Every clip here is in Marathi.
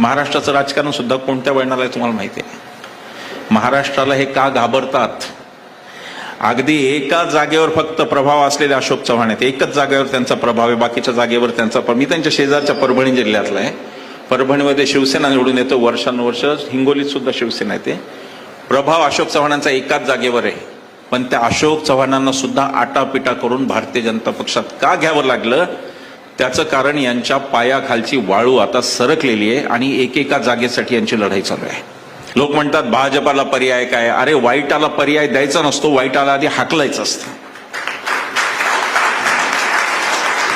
महाराष्ट्राचं राजकारण सुद्धा कोणत्या वळणाला आहे तुम्हाला माहिती आहे? महाराष्ट्राला हे का घाबरतात? अगदी एका जागेवर फक्त प्रभाव असलेले अशोक चव्हाण आहेत. एकच जागेवर त्यांचा प्रभाव आहे बाकीच्या जागेवर त्यांचा मी त्यांच्या शेजारच्या परभणी जिल्ह्यातला आहे. परभणीमध्ये शिवसेना निवडून येतो वर्षानुवर्ष हिंगोलीत सुद्धा शिवसेना येते. प्रभाव अशोक चव्हाणांचा एकाच जागेवर आहे. पण त्या अशोक चव्हाणांना सुद्धा आटापिटा करून भारतीय जनता पक्षात का घ्यावं लागलं? त्याचं कारण यांच्या पायाखालची वाळू आता सरकलेली आहे आणि एकेका जागेसाठी यांची लढाई चालू आहे. लोक म्हणतात भाजपाला पर्याय काय? अरे वाईटाला पर्याय द्यायचा नसतो वाईटाला आधी हाकलायचं असतं.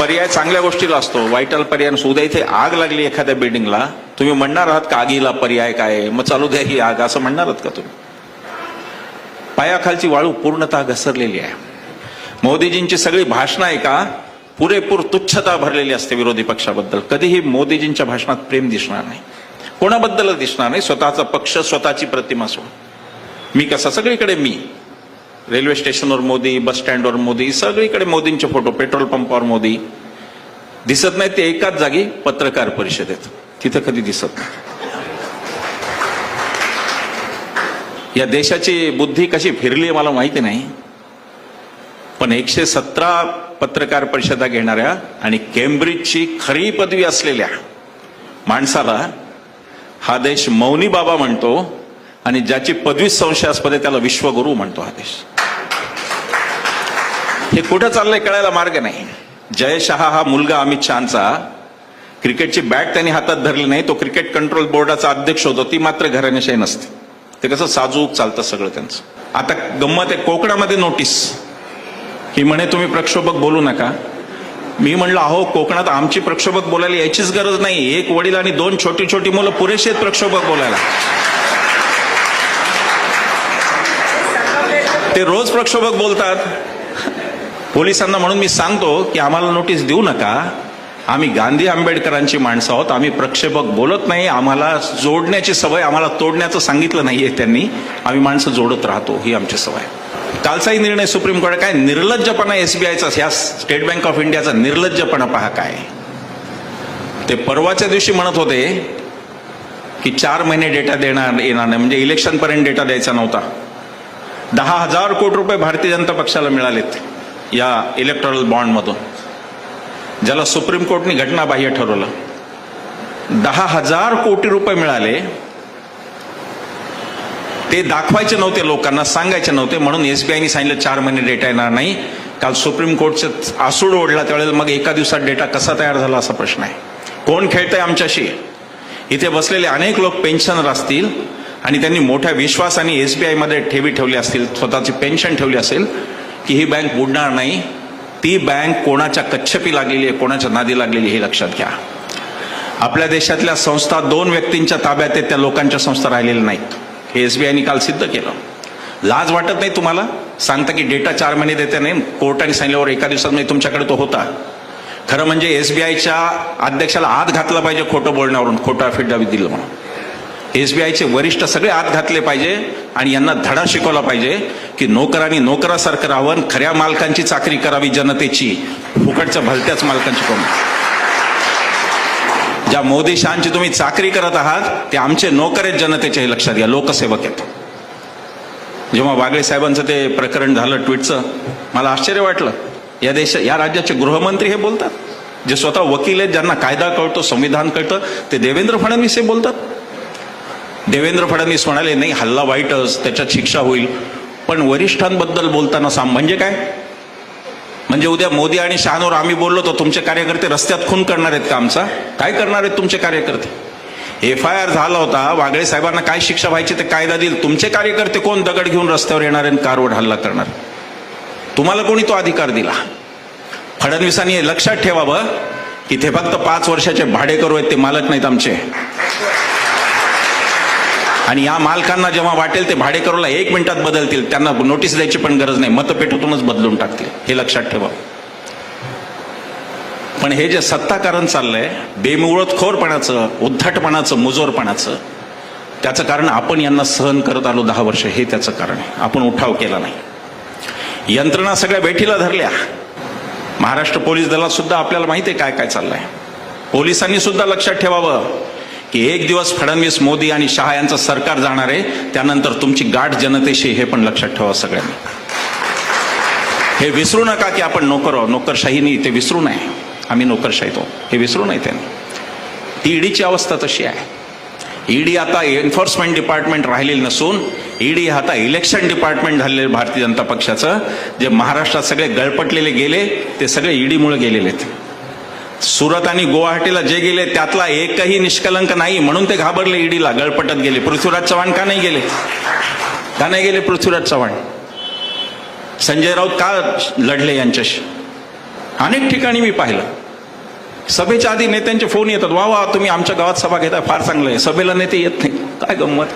पर्याय चांगल्या गोष्टीला असतो वाईटाला पर्याय नसतो. उद्या इथे आग लागली एखाद्या बिल्डिंगला तुम्ही म्हणणार आहात का आगीला पर्याय काय मग चालू द्या ही आग असं म्हणणार आहात का तुम्ही? पायाखालची वाळू पूर्णतः घसरलेली आहे. मोदीजींची सगळी भाषणं आहे का? पुरेपूर तुच्छता भरलेली असते विरोधी पक्षाबद्दल. कधीही मोदीजींच्या भाषणात प्रेम दिसणार नाही. कोणाबद्दलच दिसणार नाही? स्वतःचा पक्ष स्वतःची प्रतिमा सोड. मी कसा? सगळीकडे मी. रेल्वे स्टेशनवर मोदी बस स्टँडवर मोदी सगळीकडे मोदींचे फोटो पेट्रोल पंपावर मोदी. दिसत नाही ते एकाच जागी पत्रकार परिषदेत. तिथं कधी दिसत नाही. या देशाची बुद्धी कशी फिरली आहे मला माहिती नाही. पण एकशे सतरा पत्रकार परिषदा घेणाऱ्या आणि केम्ब्रिजची खरी पदवी असलेल्या माणसाला हा देश मौनी बाबा म्हणतो आणि ज्याची पदवी संशयास्पद आहे त्याला विश्वगुरू म्हणतो हा देश. हे कुठं चाललंय कळायला मार्ग नाही. जय शहा हा मुलगा अमित शहाचा. क्रिकेटची बॅट त्यांनी हातात धरली नाही. तो क्रिकेट कंट्रोल बोर्डाचा अध्यक्ष होतो. ती मात्र घराण्याशाही नसते. ते कसं साजूक चालतं सगळं त्यांचं. आता गंमत आहे कोकणामध्ये नोटीस. ही म्हणे तुम्ही प्रक्षोभक बोलू नका. मी म्हणलं अहो कोकणात आमची प्रक्षोभक बोलायला याचीच गरज नाही. एक वडील आणि दोन छोटी छोटी मुलं पुरेशी आहेत प्रक्षोभक बोलायला. ते रोज प्रक्षोभक बोलतात. पोलिसांना म्हणून मी सांगतो की आम्हाला नोटीस देऊ नका. आम्ही गांधी आंबेडकरांची माणसं आहोत. आम्ही प्रक्षेपक बोलत नाही. आम्हाला जोडण्याची सवय आम्हाला तोडण्याचं सांगितलं नाहीये त्यांनी. आम्ही माणसं जोडत राहतो. ही आमची सवय कालचाही निर्णय सुप्रीम कोर्ट काय? निर्लज्जपणा एसबीआयचा ह्या स्टेट बँक ऑफ इंडियाचा निर्लज्जपणा पहा काय? ते परवाच्या दिवशी म्हणत होते की चार महिने डेटा देणार येणार नाही. म्हणजे इलेक्शनपर्यंत डेटा द्यायचा नव्हता. दहा हजार कोटी रुपये भारतीय जनता पक्षाला मिळालेत या इलेक्ट्रॉल बॉन्डमधून ज्याला सुप्रीम कोर्टने घटनाबाह्य ठरवलं. दहा हजार कोटी रुपये मिळाले. ते दाखवायचे नव्हते लोकांना सांगायचे नव्हते म्हणून एस बी आयने सांगितलं चार महिने डेटा येणार नाही. काल सुप्रीम कोर्टचं आसूड ओढला त्यावेळेला मग एका दिवसात डेटा कसा तयार झाला असा प्रश्न आहे. कोण खेळतंय आमच्याशी? इथे बसलेले अनेक लोक पेन्शनर असतील आणि त्यांनी मोठ्या विश्वासाने बी आयमध्ये ठेवी ठेवली असतील स्वतःची पेन्शन ठेवली असेल की ही बँक बुडणार नाही. ती बँक कोणाच्या कच्छपी लागलेली आहे कोणाच्या नादी लागलेली आहे हे लक्षात घ्या. आपल्या देशातल्या संस्था दोन व्यक्तींच्या ताब्यात आहेत त्या लोकांच्या संस्था राहिलेल्या नाहीत. हे एस बी आयने काल सिद्ध केलं. लाज वाटत नाही तुम्हाला? सांगता की डेटा चार महिने देते नाही कोर्टाने सांगितल्यावर एका दिवसात म्हणजे तुमच्याकडे तो होता. खरं म्हणजे एस बी आयच्या अध्यक्षाला आत घातला पाहिजे खोटं बोलण्यावरून खोटं अफिडेव्हिट दिलं म्हणून. एस बी आयचे वरिष्ठ सगळे आत घातले पाहिजे आणि यांना धडा शिकवला पाहिजे की नोकरांनी नोकरासारखं राहावं खऱ्या मालकांची चाकरी करावी जनतेची. फुकटच्या भलत्याच मालकांची करून ज्या मोदी शहांची तुम्ही चाकरी करत आहात ते आमचे नोकर आहेत जनतेचे हे लक्षात घ्या. लोकसेवक आहेत. जेव्हा वागळे साहेबांचं ते प्रकरण झालं ट्विटचं मला आश्चर्य वाटलं. या देश या राज्याचे गृहमंत्री हे बोलतात. जे स्वतः वकील आहेत ज्यांना कायदा कळतो संविधान कळतं ते देवेंद्र फडणवीस हे बोलतात. देवेंद्र फडणवीस म्हणाले नाही हल्ला वाईटच त्याच्यात शिक्षा होईल. पण वरिष्ठांबद्दल बोलताना साम म्हणजे काय? म्हणजे उद्या मोदी आणि शहानवर आम्ही बोललो तर तुमचे कार्यकर्ते रस्त्यात खून करणार आहेत का आमचा? काय करणार आहेत तुमचे कार्यकर्ते? एफ आय आर झाला होता वागळे साहेबांना काय शिक्षा व्हायची ते कायदा देईल. तुमचे कार्यकर्ते कोण दगड घेऊन रस्त्यावर येणार आणि कारवर हल्ला करणार? तुम्हाला कोणी तो अधिकार दिला? फडणवीसांनी हे लक्षात ठेवावं की ते फक्त पाच वर्षाचे भाडेकरू आहेत ते मालक नाहीत आमचे. आणि या मालकांना जेव्हा वाटेल ते भाडेकरूला एक मिनिटात बदलतील. त्यांना नोटीस द्यायची पण गरज नाही. मतपेटीतूनच बदलून टाकतील. हे लक्षात ठेवा. पण हे जे सत्ताकारण चाललंय बेमुळतखोरपणाचं उद्धटपणाचं मुजोरपणाचं त्याचं कारण आपण यांना सहन करत आलो दहा वर्ष. हे त्याचं कारण आहे. आपण उठाव केला नाही. यंत्रणा सगळ्या वेठीला धरल्या. महाराष्ट्र पोलीस दलात सुद्धा आपल्याला माहिती आहे काय काय चाललंय. पोलिसांनी सुद्धा लक्षात ठेवावं. की एक दिवस फडणवीस मोदी आणि शहा यांचं सरकार जाणार आहे त्यानंतर तुमची गाठ जनतेशी हे पण लक्षात ठेवा सगळ्यांनी. हे विसरू नका की आपण नोकर आहोत. नोकरशाही नाही ते विसरू नये. आम्ही नोकरशाहीत आहोत. हे विसरू नये त्यांनी. ती ईडीची अवस्था तशी आहे. ईडी आता एन्फोर्समेंट डिपार्टमेंट राहिलेली नसून ईडी आता इलेक्शन डिपार्टमेंट झालेलं भारतीय जनता पक्षाचं जे महाराष्ट्रात सगळे गळपटलेले गेले ते सगळे ईडीमुळे गेलेले आहेत. सुरत आणि गुवाहाटीला जे गेले त्यातला एकही निष्कलंक नाही. म्हणून ते घाबरले ईडीला गळपटत गेले. पृथ्वीराज चव्हाण का नाही गेले? का नाही गेले पृथ्वीराज चव्हाण? संजय राऊत का लढले यांच्याशी? अनेक ठिकाणी मी पाहिलं. सभेच्या आधी नेत्यांचे फोन येतात. वा वा तुम्ही आमच्या गावात सभा घेता फार चांगलं आहे. सभेला नेते येत नाही. काय गंमत?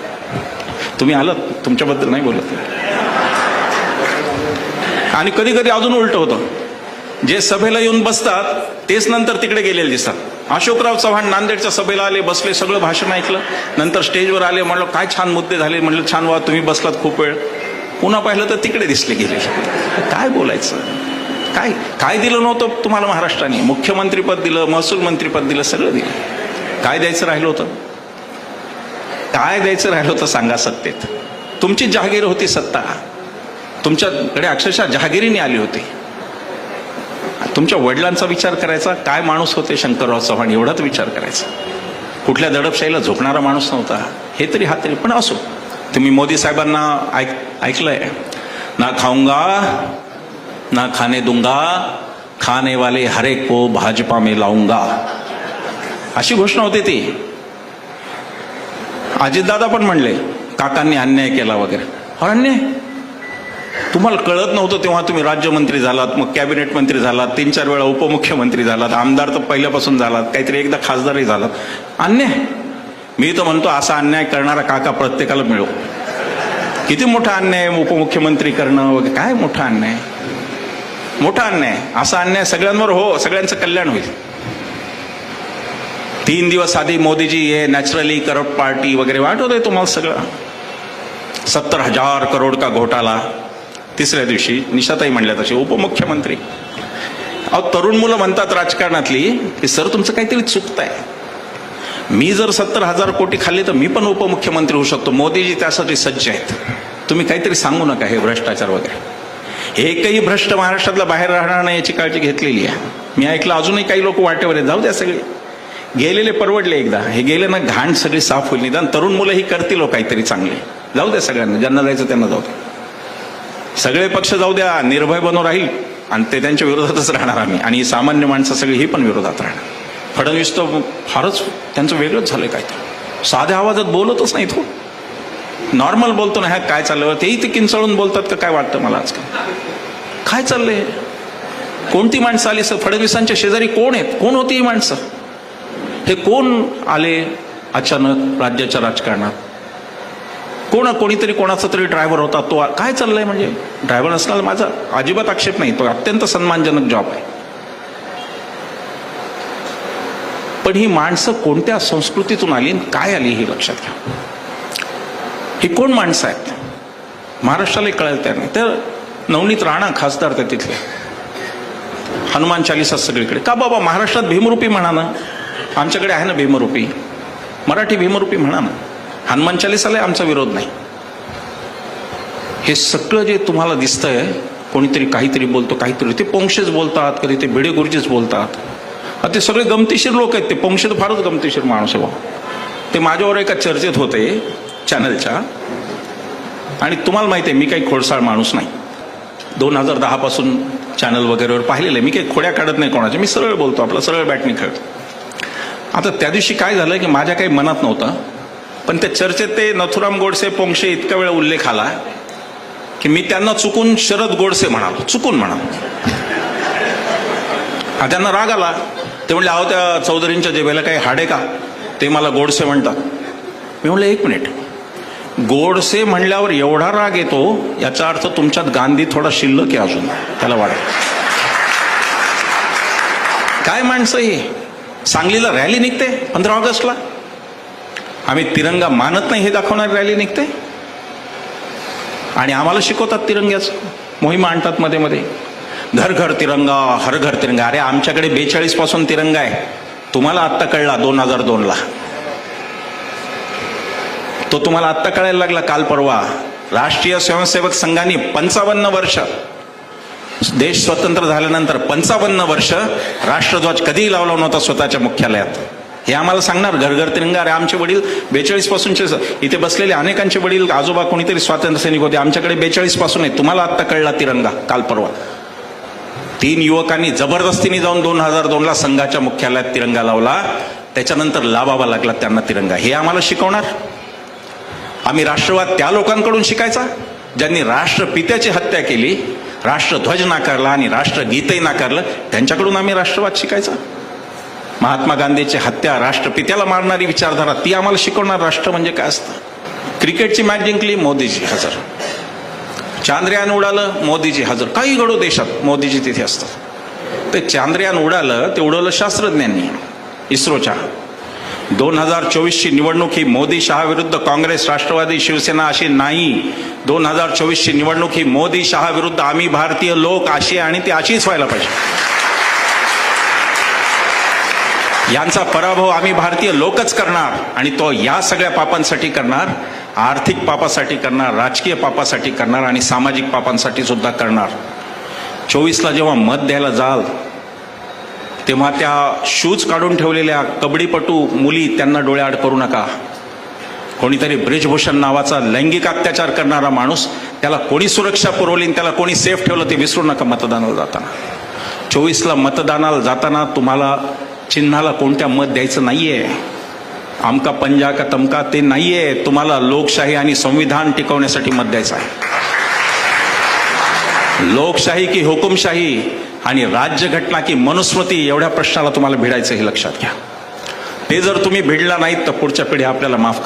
तुम्ही आलात? तुमच्याबद्दल नाही बोलत. आणि कधी कधी अजून उलट होतं. जे सभेला येऊन बसतात तेच नंतर तिकडे गेलेले दिसतात. अशोकराव चव्हाण नांदेडच्या सभेला आले बसले सगळं भाषण ऐकलं. नंतर स्टेजवर आले म्हणलं काय छान मुद्दे झाले. म्हणलं छान वा तुम्ही बसलात खूप वेळ. पुन्हा पाहिलं तर तिकडे दिसले गेले. काय बोलायचं? काय काय दिलं नव्हतं तुम्हाला महाराष्ट्राने? मुख्यमंत्रीपद दिलं महसूल मंत्रीपद दिलं सगळं दिलं. काय द्यायचं राहिलं होतं? काय द्यायचं राहिलं होतं सांगा सत्तेत? तुमची जहागीर होती सत्ता. तुमच्याकडे अक्षरशः जहागिरीने आली होती. तुमच्या वडिलांचा विचार करायचा काय माणूस होते शंकरराव चव्हाण एवढाच विचार करायचा. कुठल्या दडपशाहीला झोपणारा माणूस नव्हता हे तरी हा तरी पण असो. तुम्ही मोदी साहेबांना ऐक ऐकलंय? ना खाऊंगा ना खाने दूंगा खाने वाले हरे को भाजपा में लाऊंगा. अशी घोषणा होती ती. अजितदादा पण म्हणले काकांनी अन्याय केला वगैरे. अन्याय? तुम्हाला कळत नव्हतं तेव्हा तुम्ही राज्यमंत्री झालात मग कॅबिनेट मंत्री झालात तीन चार वेळा उपमुख्यमंत्री झालात आमदार तर पहिल्यापासून झालात काहीतरी एकदा खासदारही झालात. अन्याय. मी तर म्हणतो असा अन्याय करणारा काका प्रत्येकाला मिळो. किती मोठा अन्याय आहे उपमुख्यमंत्री करणं वगैरे? काय मोठा अन्याय? मोठा अन्याय. असा अन्याय सगळ्यांवर हो सगळ्यांचं कल्याण होईल. तीन दिवस आधी मोदीजी हे नॅचरली करप्ट पार्टी वगैरे वाटवतोय तुम्हाला सगळं. सत्तर हजार करोड का घोटाला. तिसऱ्या दिवशी निशाताई म्हणल्या तशी उपमुख्यमंत्री. अहो तरुण मुलं म्हणतात राजकारणातली की सर तुमचं काहीतरी चुकत आहे मी जर सत्तर हजार कोटी खाल्ले तर मी पण उपमुख्यमंत्री होऊ शकतो. मोदीजी त्यासाठी सज्ज आहेत. तुम्ही काहीतरी सांगू नका हे भ्रष्टाचार वगैरे. एकही भ्रष्ट महाराष्ट्रातला बाहेर राहणार नाही याची काळजी घेतलेली आहे. मी ऐकलं अजूनही काही लोक वाटेवर आहेत. जाऊ द्या सगळे. गेलेले परवडले एकदा. हे गेले ना घाण सगळी साफ होईल निदान. तरुण मुलं ही करतील हो काहीतरी चांगले. जाऊ द्या सगळ्यांना ज्यांना जायचं त्यांना जाऊ द्या. सगळे पक्ष जाऊ द्या निर्भय बनू राहील. आणि ते त्यांच्या विरोधातच राहणार आम्ही. आणि सामान्य माणसं सगळी ही पण विरोधात राहणार. फडणवीस तर फारच त्यांचं वेगळंच झालं काय तर. साध्या आवाजात बोलतच नाही तो. नॉर्मल बोलतो ना ह्या काय चाललं? तेही ते किंचाळून बोलतात का? काय वाटतं मला आजकाल? काय चाललंय? कोणती माणसं आली सर फडणवीसांच्या शेजारी कोण आहेत? कोण होती ही माणसं? हे कोण आले अचानक राज्याच्या राजकारणात? कोण कोणीतरी कोणाचा तरी ड्रायव्हर होता तो काय चाललंय म्हणजे? ड्रायव्हर असणार माझा? अजिबात आक्षेप नाही तो अत्यंत सन्मानजनक जॉब आहे. पण ही माणसं कोणत्या संस्कृतीतून आली आणि काय आली ही लक्षात घ्या. ही कोण माणसं आहेत? महाराष्ट्राला कळायला तयार नाही तर नवनीत राणा खासदार त्या तिथले. हनुमान चालिसा सगळीकडे. का बाबा महाराष्ट्रात भीमरूपी म्हणा ना. आमच्याकडे आहे ना भीमरूपी. मराठी भीमरूपी म्हणा ना. हनुमान चालिसाला आमचा विरोध नाही. हे सगळं जे तुम्हाला दिसतंय कोणीतरी काहीतरी बोलतो काहीतरी ते पोंक्षेच बोलतात कधी ते भिडे गुरुजीच बोलतात. ते सगळे गमतीशीर लोक आहेत ते पोंक्षे तर फारच गमतीशीर माणूस आहे भाऊ ते माझ्यावर एका चर्चेत होते चॅनलच्या. आणि तुम्हाला माहिती आहे मी काही खोडसाळ माणूस नाही. दोन हजार दहापासून चॅनल वगैरेवर पाहिलेलं आहे. मी काही खोड्या काढत नाही कोणाच्या मी सरळ बोलतो आपलं सरळ बॅटनी खेळतो. आता त्या दिवशी काय झालं की माझ्या काही मनात नव्हतं. पण त्या चर्चेत ते नथुराम गोडसे पोंक्षे इतका वेळा उल्लेख आला की मी त्यांना चुकून शरद गोडसे म्हणालो. चुकून म्हणालो. हा त्यांना राग आला. ते म्हणले अहो त्या चौधरींच्या जेबेला काही हाडे का? ते मला गोडसे म्हणतात. मी म्हणलं एक मिनिट. गोडसे म्हणल्यावर एवढा राग येतो याचा अर्थ तुमच्यात गांधी थोडा शिल्लक आहे अजून. त्याला वाटत काय माणसं ही? सांगलीला रॅली निघते पंधरा ऑगस्टला. आम्ही तिरंगा मानत नाही हे दाखवणारी रॅली निघते. आणि आम्हाला शिकवतात तिरंग्याचं. मोहिमा आणतात मध्ये मध्ये. घर घर तिरंगा हर घर तिरंगा. अरे आमच्याकडे बेचाळीसपासून तिरंगा आहे. तुम्हाला आत्ता कळला दोन हजार दोनला तो तुम्हाला आत्ता कळायला लागला काल परवा. राष्ट्रीय स्वयंसेवक संघाने पंचावन्न वर्ष देश स्वतंत्र झाल्यानंतर पंचावन्न वर्ष राष्ट्रध्वज कधीही लावला नव्हता स्वतःच्या मुख्यालयात. हे आम्हाला सांगणार घरघर तिरंगा. अरे आमचे वडील बेचाळीस पासूनचे इथे बसलेले अनेकांचे वडील आजोबा कोणीतरी स्वातंत्र्य सैनिक होते. आमच्याकडे बेचाळीसपासून आहे तुम्हाला आत्ता कळला तिरंगा काल परवा. तीन युवकांनी जबरदस्तीने जाऊन दोन हजार दोनला संघाच्या मुख्यालयात तिरंगा लावला. त्याच्यानंतर लावावा लागला त्यांना तिरंगा. हे आम्हाला शिकवणार. आम्ही राष्ट्रवाद त्या लोकांकडून शिकायचा ज्यांनी राष्ट्रपित्याची हत्या केली राष्ट्रध्वज नाकारला आणि राष्ट्रगीतही नाकारलं त्यांच्याकडून आम्ही राष्ट्रवाद शिकायचा. महात्मा गांधीची हत्या राष्ट्रपित्याला मारणारी विचारधारा ती आम्हाला शिकवणार राष्ट्र म्हणजे काय असतं? क्रिकेटची मॅच जिंकली मोदीजी हजर. चांद्रयान उडालं मोदीजी हजर. काही घडो देशात मोदीजी तिथे असतात. ते चांद्रयान उडालं ते उडवलं शास्त्रज्ञांनी इस्रोच्या दोन हजार चोवीसची निवडणूक ही मोदी शहा विरुद्ध काँग्रेस राष्ट्रवादी शिवसेना अशी नाही. दोन हजार चोवीसची निवडणूक ही मोदी शहा विरुद्ध आम्ही भारतीय लोक अशी आणि ती अशीच व्हायला पाहिजे. यांचा पराभव आम्ही भारतीय लोकच करणार आणि तो या सगळ्या पापांसाठी करणार आर्थिक पापासाठी करणार राजकीय पापासाठी करणार आणि सामाजिक पापांसाठी सुद्धा करणार. चोवीसला जेव्हा मत द्यायला जाल तेव्हा त्या शूज काढून ठेवलेल्या कबड्डीपटू मुली त्यांना डोळ्याआड करू नका. कोणीतरी ब्रिजभूषण नावाचा लैंगिक अत्याचार करणारा माणूस त्याला कोणी सुरक्षा पुरवली आणि त्याला कोणी सेफ ठेवलं ते विसरू नका मतदानाला जाताना. चोवीसला मतदानाला जाताना तुम्हाला चिन्हाला कोणत्या मत द्यायचं नाहीये. आमका पंजा का तमका ते नाहीये. तुम्हाला लोकशाही आणि संविधान टिकवण्यासाठी मत द्यायचं आहे. लोकशाही की हुकुमशाही आणि राज्यघटना की मनुस्मृती एवढ्या प्रश्नाला तुम्हाला भिडायचं हे लक्षात घ्या. ते जर तुम्ही भिडला नाहीत तर पुढच्या पिढ्या आपल्याला माफ